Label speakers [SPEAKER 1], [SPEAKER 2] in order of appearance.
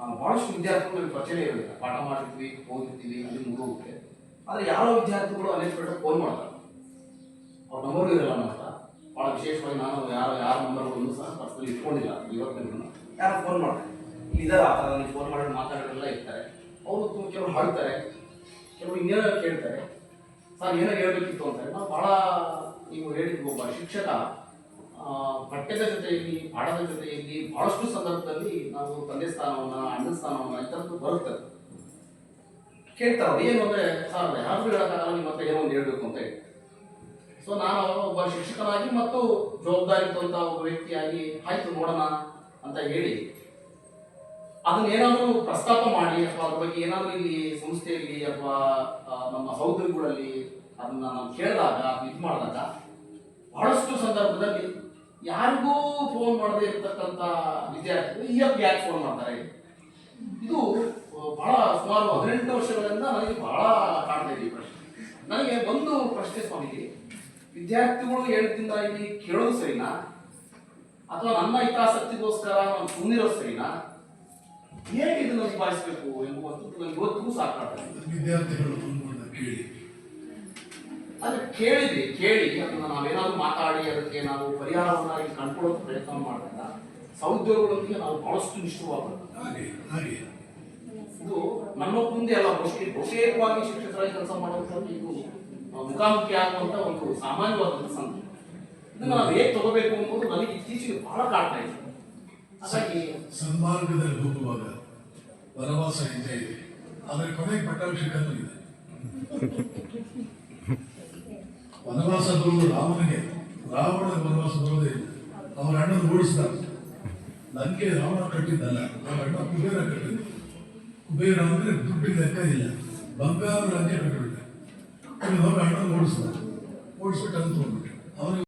[SPEAKER 1] ಆ, ಬಹಳಷ್ಟು ವಿದ್ಯಾರ್ಥಿಗಳು ಪರಿಚಯ ಇರೋದಿಲ್ಲ ಪಾಠ ಮಾಡಿರ್ತೀವಿ ಓದಿರ್ತೀವಿ ಅಲ್ಲಿ ಮುಗಿದೋಗುತ್ತೆ ಆದರೆ ಯಾರೋ ವಿದ್ಯಾರ್ಥಿಗಳು ಅನ್ಎಕ್ಸ್ಪೆಕ್ಟೆಡ್ ಫೋನ್ ಮಾಡ್ತಾರೆ. ಅವ್ರ ನಂಬರು ಇರಲ್ಲ ಹತ್ರ. ಭಾಳ ವಿಶೇಷವಾಗಿ ನಾನು ಯಾರು ಯಾರ ನಂಬರ್ಗಳನ್ನು ಸಹ ಪರ್ಸನಲಿ ಇಟ್ಕೊಂಡಿಲ್ಲ. ಇವತ್ತಿನ ಯಾರೋ ಫೋನ್ ಮಾಡ್ತಾರೆ. ಇದರ ಆ ಥರ ಫೋನ್ ಮಾಡಿ ಮಾತಾಡೋರೆಲ್ಲ ಇರ್ತಾರೆ. ಅವರು ಕೆಲವರು ಹಾಡ್ತಾರೆ. ಕೆಲವರು ಇನ್ನೇನೋ ಕೇಳ್ತಾರೆ. ಸರ್ ಏನೋ ಹೇಳ್ಬೇಕಿತ್ತು ಅಂತಾರೆ ನಾವು ಭಾಳ ನೀವು ಹೇಳಿದ್ವಿ ಒಬ್ಬ ಶಿಕ್ಷಕ. ಪಠ್ಯದ ಜೊತೆಯಲ್ಲಿ ಪಾಠದ ಜೊತೆಯಲ್ಲಿ ಬಹಳಷ್ಟು ಸಂದರ್ಭದಲ್ಲಿ ನಾವು ತಂದೆ ಸ್ಥಾನವನ್ನ ಅಣ್ಣ ಸ್ಥಾನವನ್ನ ಇಂಥದ್ದು ಬರುತ್ತೆ. ಕೇಳ್ತಾರೆ ಏನು ಅಂದ್ರೆ ಸರ್ ಯಾರು ಹೇಳೋಕ್ಕಾಗಲ್ಲ ನಿಮ್ಮ ಹತ್ರ ಏನೋ ಒಂದು ಹೇಳ್ಬೇಕು ಅಂತ ಹೇಳಿ. ಸೊ ನಾನು ಒಬ್ಬ ಶಿಕ್ಷಕನಾಗಿ ಮತ್ತು ಜವಾಬ್ದಾರಿ ತಂತ ಒಬ್ಬ ವ್ಯಕ್ತಿಯಾಗಿ ಆಯ್ತು ನೋಡೋಣ ಅಂತ ಹೇಳಿ. ಅದನ್ನ ಏನಾದರೂ ಪ್ರಸ್ತಾಪ ಮಾಡಿ ಅಥವಾ ಅದ್ರ ಬಗ್ಗೆ ಏನಾದರೂ ಇಲ್ಲಿ ಸಂಸ್ಥೆಯಲ್ಲಿ ಅಥವಾ ನಮ್ಮ ಸಹೋದರಿಗಳಲ್ಲಿ ಅದನ್ನ ನಾವು ಕೇಳಿದಾಗ ಇದು ಮಾಡಿದಾಗ ಬಹಳಷ್ಟು ಸಂದರ್ಭದಲ್ಲಿ ಯಾರಿಗೂ ಫೋನ್ ಮಾಡದೇ ಇರತಕ್ಕಂತ ವಿದ್ಯಾರ್ಥಿಗಳು ಈ ಯಾಕೆ ಫೋನ್ ಮಾಡ್ತಾರೆ? ಇದು ಬಹಳ ಸುಮಾರು ಹದಿನೆಂಟು ವರ್ಷಗಳಿಂದ ನನಗೆ ಬಹಳ ಕಾಣ್ತಾ ಇದೆ ಈ ಪ್ರಶ್ನೆ. ನನಗೆ ಒಂದು ಪ್ರಶ್ನೆ ಸ್ವಾಮೀಜಿ, ವಿದ್ಯಾರ್ಥಿಗಳು ಹೇಳಿದ್ದಿಂದ ಇಲ್ಲಿ ಕೇಳೋದು ಸರಿನಾ? ಅಥವಾ ನನ್ನ ಹಿತಾಸಕ್ತಿಗೋಸ್ಕರ ನಾನು ಸುಮ್ಮನಿರೋ ಸರಿನಾ? ಹೇಗೆ ಇದನ್ನು ನಿಭಾಯಿಸಬೇಕು ಎಂಬುವಂಥದ್ದು ನನಗೆ ಇವತ್ತಿಗೂ ಸಾಕಾಗ್ತದೆ
[SPEAKER 2] ವಿದ್ಯಾರ್ಥಿಗಳು ಕೇಳಿ.
[SPEAKER 1] ಅದೇ ಕೇಳಿದ್ವಿ ಕೇಳಿ ಅದನ್ನು ನಾವೇನಾದ್ರೂ ಮಾತಾಡಿ ಅದಕ್ಕೆ ನಾವು ಪರಿಹಾರವನ್ನಾಗಿ ಕಂಡುಕೊಳ್ಳೋಕೆ ಪ್ರಯತ್ನ ಮಾಡಿದಾಗ ಸೌದ್ಯೋಗಗಳೊಂದಿಗೆ ನಾವು ಬಹಳಷ್ಟು ನಿಷ್ಠವಾಗಬೇಕು
[SPEAKER 2] ಹಾಗೆ
[SPEAKER 1] ಇದು ನನ್ನ ಮುಂದೆ ಅಲ್ಲ ಬಹುಶೇಷ ಬಹುತೇಕವಾಗಿ ಶಿಕ್ಷಕರಾಗಿ ಕೆಲಸ ಮಾಡುವಂಥದ್ದು ಇದು ಮುಖಾಮುಖಿ ಆಗುವಂಥ ಒಂದು ಸಾಮಾನ್ಯವಾದಂಥ ಸಂಗತಿ ಇದನ್ನ ನಾವು ಹೇಗೆ ತಗೋಬೇಕು ಅನ್ನೋದು ನನಗೆ ಇತ್ತೀಚೆಗೆ ಬಹಳ ಕಾಡ್ತಾ ಇದೆ. ಹಾಗಾಗಿ
[SPEAKER 2] ಸನ್ಮಾರ್ಗದಲ್ಲಿ ಹೋಗುವಾಗ ವನವಾಸ ಇದೆ. ಆದರೆ ಕೊನೆಗೆ ಪಟ್ಟಾಭಿಷೇಕನೂ ಇದೆ ಬರುವುದು ರಾಮನಿಗೆ ರಾವಣ ವನವಾಸ ಬರೋದೇ ಅವರ ಅಣ್ಣನ ಓಡಿಸ್ತಾರೆ. ನನಗೆ ರಾವಣ ಕಟ್ಟಿದ್ದಲ್ಲ, ಅವರ ಅಣ್ಣ ಕುಬೇರ ಕಟ್ಟಿದ್ದ. ಕುಬೇರ ಅಂದ್ರೆ ದುಡ್ಡಿನ ಲೆಕ್ಕ ಇಲ್ಲ. ಬಂಗಾರ ರಾಜ್ಯ ಕಟ್ಟಿಬಿಟ್ಟೆ. ಅವರ ಅಣ್ಣ ಓಡಿಸ್ತಾರೆ. ಓಡಿಸ್ಬಿಟ್ಟು ಅಂತ ಹೋಗ್ಬಿಟ್ಟು ಅವನಿಗೆ